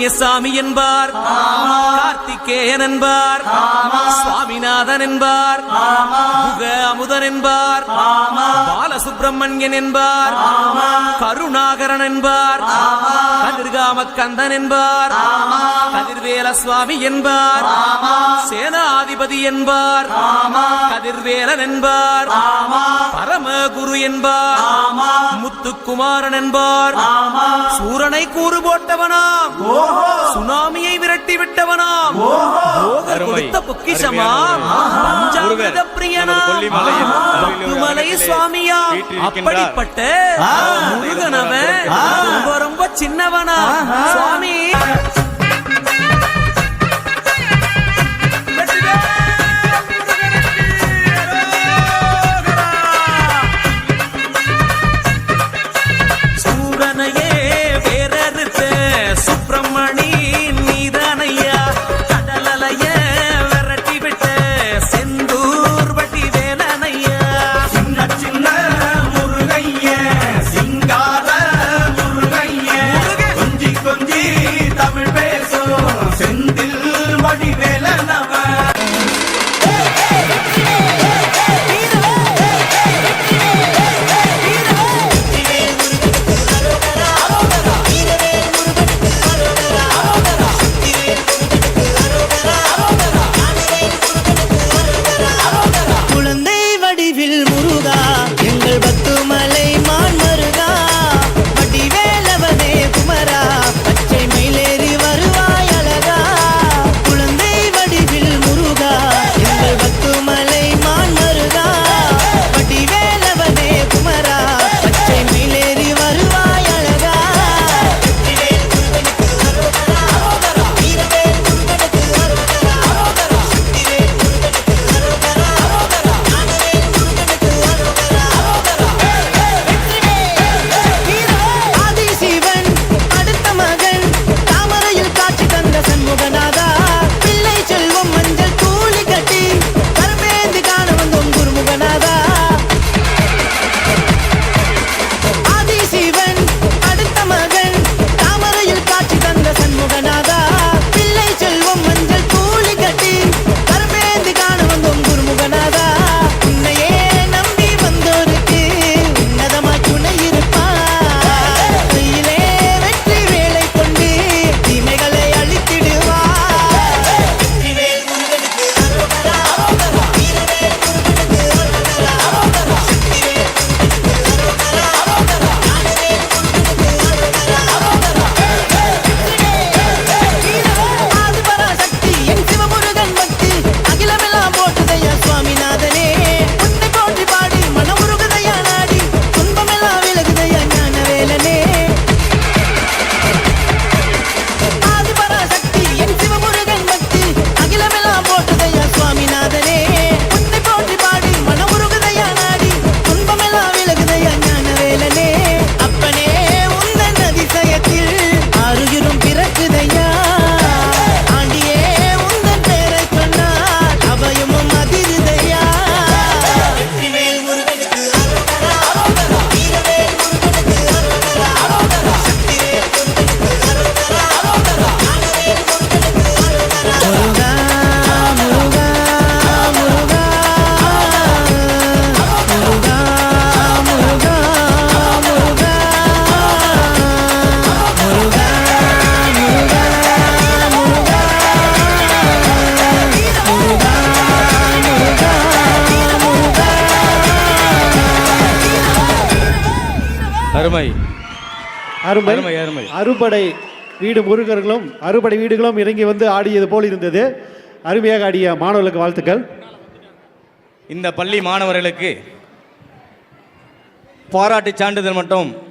சுப்பிரமணிய என்பார். கார்த்திகேயன் என்பார். சுவாமிநாதன் என்பார். முக அமுதன் என்பார். பாலசுப்பிரமணியன் என்பார். கருணாகரன் என்பார். கதிர்காம கந்தன் என்பார். கதிர்வேல சுவாமி என்பார். சேனாதிபதி என்பார். கதிர்வேலன் என்பார். பரமகுரு என்பார். முத்துக்குமாரன் என்பார். சூரனை கூறு போட்டவனாம். சுனாமியை விரட்டி விட்டவனாம். பொக்கிஷமாம் பஞ்சாமிரத பிரியனாம். அப்படிப்பட்ட முருகனவன் ரொம்ப ரொம்ப சின்னவனா? சுவாமி. அருமை. அருமை. அருமை, அருமை. அறுபடை வீடு முருகர்களும் அறுபடை வீடுகளும் இறங்கி வந்து ஆடியது போல் இருந்தது. அருமையாக ஆடிய மாணவர்களுக்கு வாழ்த்துக்கள். இந்த பள்ளி மாணவர்களுக்கு பாராட்டு சான்றிதழ் மட்டும்